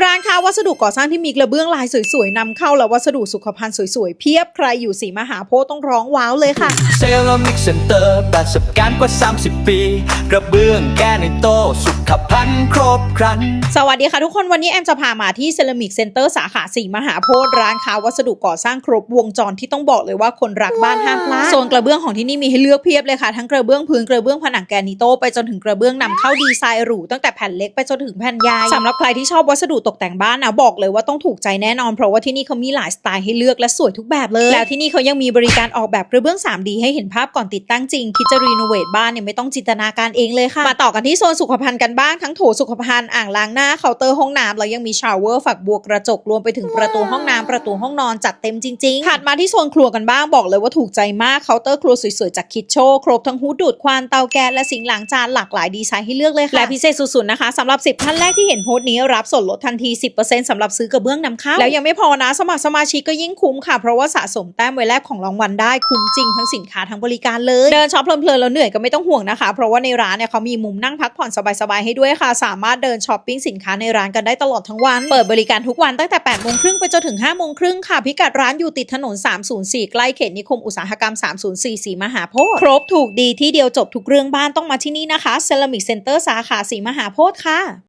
ร้านค้าวัสดุก่อสร้างที่มีกระเบื้องลายสวยๆนำเข้าและวัสดุสุขภัณฑ์สวยๆ เพียบใครอยู่สีมหาโพธิ์ต้องร้องว้าวเลยค่ะ เซรามิกเซ็นเตอร์ประสบการณ์กว่า 30 ปี กระเบื้องแก้ในโตะสุขภัณฑ์ครบครัน สวัสดีค่ะทุกคนวันนี้แอมจะพามาที่เซรามิกเซ็นเตอร์สาขาสีมหาโพธิ์ร้านค้าวัสดุก่อสร้างครบวงจรที่ต้องบอกเลยว่าคนรักบ้านห้ามพลาดโซนกระเบื้องของที่นี่มีให้เลือกเพียบเลยค่ะทั้งกระเบื้องพื้นกระเบื้องผนังแกรนิโตไปจนถึงกระเบื้องนำเข้าดีไซน์หรูตั้งแต่แผ่นเล็กไปจนถึงแผ่นใหญ่สำหรับใครที่ชอบวัสดุตกแต่งบ้านนะบอกเลยว่าต้องถูกใจแน่นอน เพราะว่าที่นี่เขามีหลายสไตล์ให้เลือกและสวยทุกแบบเลย แล้วที่นี่เขายังมีบริการออกแบบกระเบื้อง 3D ให้เห็นภาพก่อนติดตั้งจริง คิดจะรีโนเวทบ้านเนี่ยไม่ต้องจินตนาการเองเลยค่ะ มาต่อกันที่โซนสุขภัณฑ์กันบ้างทั้งโถสุขภัณฑ์อ่างล้างหน้าเคาน์เตอร์ห้องน้ำแล้วยังมีชาวเวอร์ฝักบัวกระจกรวมไปถึงประตูห้องน้ำประตูห้องนอนจัดเต็มจริงๆถัดมาที่โซนครัวกันบ้างบอกเลยว่าถูกใจมากเคาน์เตอร์ครัวสวยๆจากคิดโชครบทั้งฮูดดูดควันเตาแก๊สและสิงค์ล้างจานหลากหลายดีไซน์ให้เลือกเลยค่ะและพิเศษสุดๆนะคะสำหรับ 10 ท่านแรกที่เห็นโพสต์นี้รับส่วนลดทันที 10%สำหรับซื้อกระเบื้องนำเข้า แล้วยังไม่พอนะสมัครสมาชิกก็ยิ่งคุ้มค่ะ เพราะว่าสะสมแต้มไว้แลกของรางวัลได้คุ้มจริงทั้งสินค้าทั้งบริการเลย เดินช็อปเพลินๆแล้วเหนื่อยก็ไม่ต้องห่วงนะคะ เพราะว่าในร้านเนี่ยเขามีมุมนั่งพักผ่อนสบายๆให้ด้วยค่ะ สามารถเดินช้อปปิ้งสินค้าในร้านกันได้ตลอดทั้งวัน เปิดบริการทุกวันตั้งแต่8โมงครึ่งไปจนถึง5โมงครึ่งค่ะ พิกัดร้านอยู่ติดถนน 304 ใกล้เขตนิคมอุตสาหกรรม 304สีมหาโพธิ์ครบถูกดีที่เดียวจบทุกเรื่องบ้านต้องมาที่นี่นะคะเซรามิกเซ็นเตอร์สาขาสีมหาโพธิ์ค่ะ